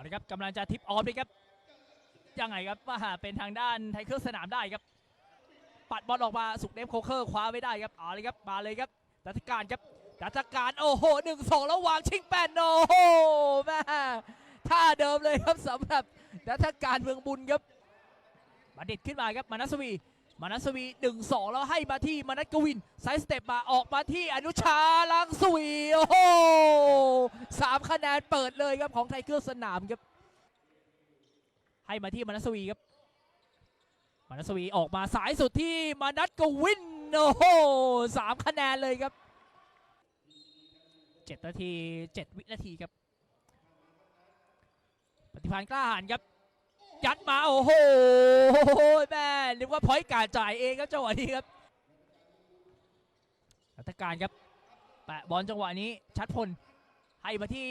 เอาละครับกำลังจะทิปออฟเลยครับยังไงครับว่าเป็นทางด้านไทเกอร์สนามได้ครับ ปัดบอลออกมาสุกเดฟโคเคอร์คว้าไว้ได้ครับเอาเลยครับมาเลยครับดัตการครับดัตการโอ้โหหนึ่งสองแล้ววางชิงแปดโอ้โหแม่ท่าเดิมเลยครับสำหรับดัตการเมืองบุญครับบัณฑิตขึ้นมาครับมานัสวี มานัสวีหนึ่งสองแล้วให้มาที่มานัทกวินไซส์สเต็ปมาออกมาที่อนุชาลังสวีโอ้โหสามคะแนนเปิดเลยครับของไทเกอร์สนามครับ ให้มาที่มานัสวีครับ มานัสวีออกมาสายสุดที่มานัทกวินโอ้โหสามคะแนนเลยครับเจ็ดนาทีเจ็ดวินาทีครับ ปฏิพันธ์กล้าหาญครับ ยัดมาโอ้โหแม่นึกว่าพอยต์การจ่ายเองครับจังหวะนี้ครับรัตการครับแปะบอลจังหวะนี้ชัดพลให้มาที่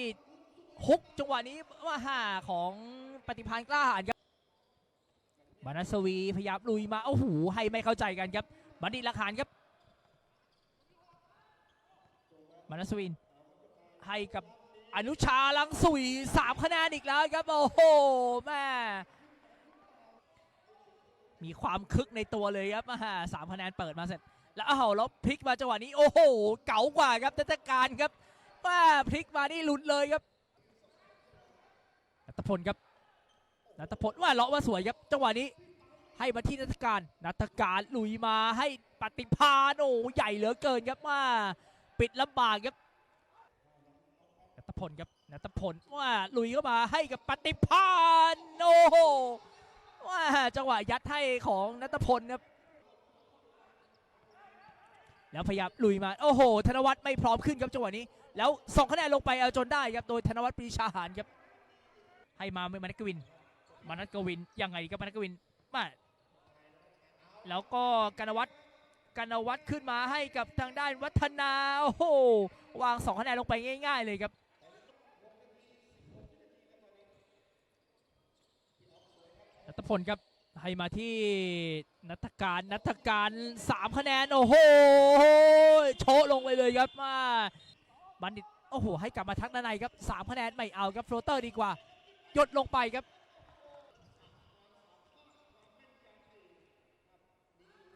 ฮุกจังหวะนี้ว่าหาของปฏิพันธ์กล้าหาญครับมานัสวีพยายามลุยมาโอ้โหให้ไม่เข้าใจกันครับบัณฑิตลักหานครับมานัสวินให้กับอนุชาลังสุยสามคะแนนอีกแล้วครับ โอ้โหแม่ มีความคึกในตัวเลยครับอ่าสามคะแนนเปิดมาเสร็จ แล้วอ้าแล้วพลิกมาจังหวะนี้โอ้โหเก๋ากว่าครับเทศกาลครับแม่พลิกมานี่หลุดเลยครับนัทพลครับนัทพลว่าเลาะว่าสวยครับ จังหวะนี้ให้มาที่นัทการนัทการลุยมาให้ปฏิพานโอ้ใหญ่เหลือเกินครับว่าปิดลำบากครับนัทพลครับนัทพลว่าลุยเข้ามาให้กับปฏิพานโอ้ จังหวะยัดให้ของนัทพลครับ แล้วพยายามลุยมา โอ้โห ธนวัฒน์ไม่พร้อมขึ้นครับจังหวะนี้ แล้วส่งคะแนนลงไปเอาจนได้ครับ โดยธนวัฒน์ปรีชาหารครับ ให้มาเมื่อมานัทกวิน มานัทกวิน ยังไงครับมานัทกวิน มา แล้วก็กนวัฒน์กนวัฒน์ขึ้นมาให้กับทางด้านวัฒนา โอ้โห วางสองคะแนนลงไปง่าย ๆ เลยครับนัทพลครับ ให้มาที่นัทการนัทการสามคะแนน โอ้โหโชะลงไปเลยครับมาบัณฑิตโอ้โหให้กลับมาทักด้านในครับสามคะแนนไม่เอาครับโฟลเตอร์ดีกว่าหยดลงไปครับ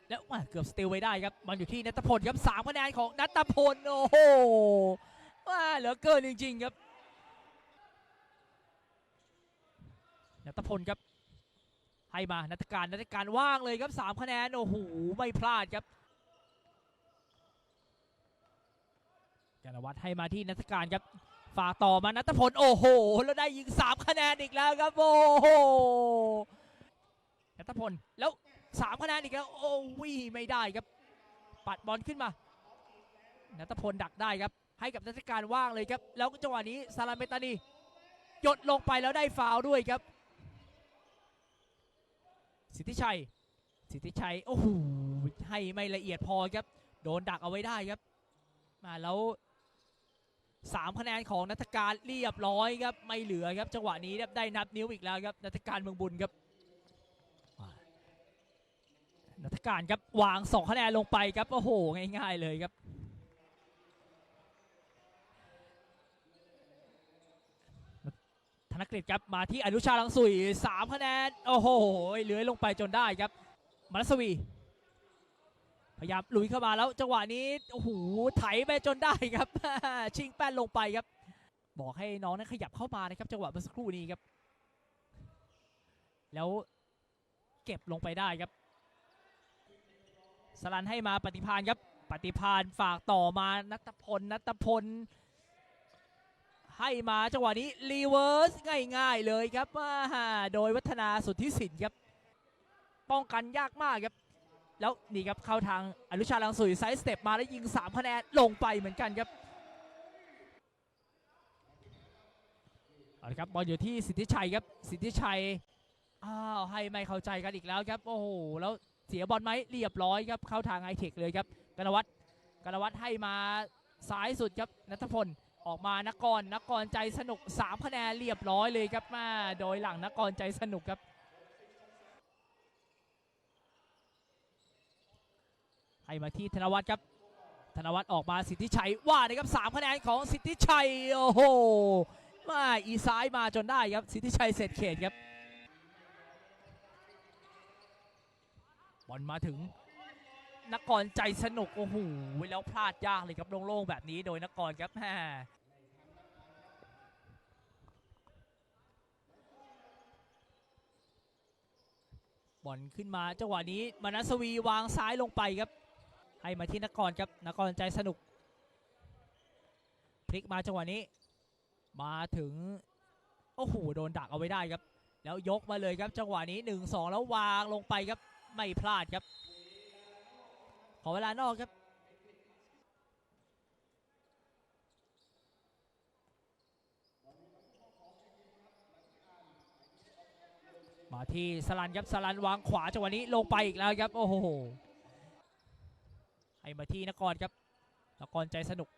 แล้วเกือบสติลไว้ได้ครับมันอยู่ที่นัทพลครับสามคะแนนของนัทพลโอ้โหว่าเหลือเกินจริง ๆ ครับนัทพลครับ ให้มานัทการนัทการว่างเลยครับสามคะแนนโอ้โหไม่พลาดครับกนวัฒน์ให้มาที่นัทการครับฝากต่อมานัทพลโอ้โห แล้วได้ยิงสามคะแนนอีกแล้วครับโอ้โหนัทพลแล้วสามคะแนนอีกแล้วโอ้วิไม่ได้ครับ ปัดบอลขึ้นมานัทพลดักได้ครับ ให้กับนัทการว่างเลยครับ แล้วจังหวะนี้ซาลาเมตานีหยดลงไปแล้วได้ฟาวด้วยครับ สิทธิชัย สิทธิชัย โอ้โห ให้ไม่ละเอียดพอครับ โดนดักเอาไว้ได้ครับ มาแล้วสามคะแนนของนัทการเรียบร้อยครับ ไม่เหลือครับ จังหวะนี้ได้นับนิ้วอีกแล้วครับ นัทการเมืองบุญครับนัทการครับวางสองคะแนนลงไปครับ โอ้โห ง่ายๆเลยครับ ธนกฤษครับมาที่อนุชาลังสุยสามคะแนนโอ้โหเลื้อยลงไปจนได้ครับมนัสวีพยายามลุยเข้ามาแล้วจังหวะนี้โอ้โหไถไปจนได้ครับ ชิงแป้นลงไปครับ บอกให้น้องนั้นขยับเข้ามานะครับ จังหวะเมื่อสักครู่นี้ครับ แล้วเก็บลงไปได้ครับ สลันให้มาปฏิพานครับ ปฏิพานฝากต่อมานัตพลนัตพล ให้มาจังหวะนี้รีเวิร์สง่ายๆเลยครับอ่าโดยวัฒนาสุทธิสินครับ ป้องกันยากมากครับ แล้วนี่ครับเข้าทางอนุชาลังสุยไซส์สเต็ปมาแล้วยิง 3 คะแนนลงไปเหมือนกันครับเอาละครับบอลอยู่ที่สิทธิชัยครับ สิทธิชัยอ้าวให้ไม่เข้าใจกันอีกแล้วครับโอ้โหแล้วเสียบอลไหมเรียบร้อยครับเข้าทางไอเทคเลยครับกนวัฒน์กนวัฒน์ให้มาซ้ายสุดครับนัทพล ออกมานกรนกรใจสนุก 3 คะแนนเรียบร้อยเลยครับมาโดยหลังนกรใจสนุกครับ ให้มาที่ธนวัฒน์ครับ ธนวัฒน์ออกมาสิทธิชัยว่านะครับ3คะแนนของสิทธิชัยโอ้โหมาอีซ้ายมาจนได้ครับสิทธิชัยเศรษฐเขตครับบอลมาถึง นกรใจสนุกโอ้โหแล้วพลาดยากเลยครับโล่งๆแบบนี้โดยนกรครับแหมบอลขึ้นมาจังหวะนี้มานัสวีวางซ้ายลงไปครับ ให้มาที่นกรครับนกรใจสนุกพลิกมาจังหวะนี้ มาถึงโอ้โหโดนดักเอาไว้ได้ครับ แล้วยกมาเลยครับจังหวะนี้ 1 2 แล้ววางลงไปครับไม่พลาดครับ ขอเวลานอกครับมาที่สลันครับสลันวางขวาจังหวะนี้ลงไปอีกแล้วครับโอ้โหให้มาที่นครครับนครใจสนุก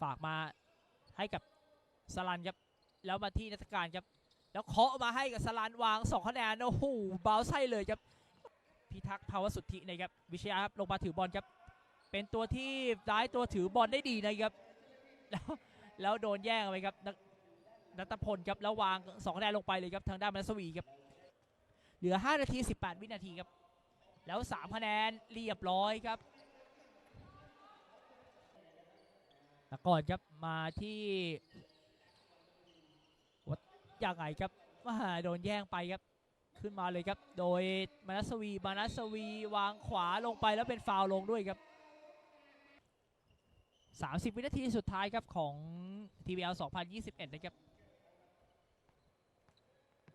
ฝากมาให้กับสลันครับแล้วมาที่นักการครับแล้วเคาะมาให้กับสลันวางสองคะแนนโอ้โหเบาไส้เลยครับ พิทักษ์ภาวสุทธินะครับวิชยาครับลงมาถือบอลครับ เป็นตัวที่ร้ายตัวถือบอลได้ดีนะครับ แล้วแล้วโดนแย่งไปครับนักนัตพลครับแล้ววางสองคะแนนลงไปเลยครับทางด้านมัสวีครับ เหลือ 5 นาที 18 วินาทีครับ แล้ว3คะแนนเรียบร้อยครับแล้วก่อนครับมาที่วัดยังไงครับโดนแย่งไปครับ ขึ้นมาเลยครับ โดยมานัสวีมานัสวีวางขวาลงไปแล้วเป็นฟาวลงด้วยครับ 30 วินาทีสุดท้ายครับของ TBL 2021 นะครับ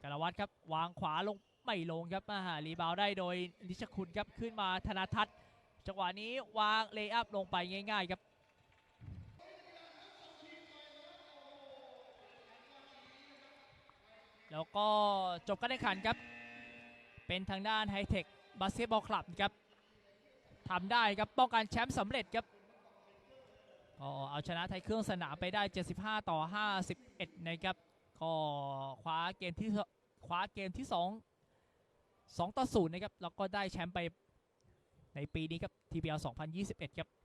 กรวัตครับ วางขวาลงไม่ลงครับมาหารีบาวได้โดยนิชคุณครับ ขึ้นมาธนาทัศน์จังหวะนี้วางเลย์อัพลงไปง่ายๆครับ แล้วก็จบการแข่งขันครับ เป็นทางด้านไฮเทคบาสเกตบอลคลับครับทำได้ครับป้องกันแชมป์สำเร็จครับก็เอาชนะไทยเครื่องสนามไปได้ 75 ต่อ 51 นะครับ ก็คว้าเกมที่คว้าเกมที่ 2 2 ต่อ 0 นะครับ แล้วก็ได้แชมป์ไปในปีนี้ครับ TPL 2021 ครับ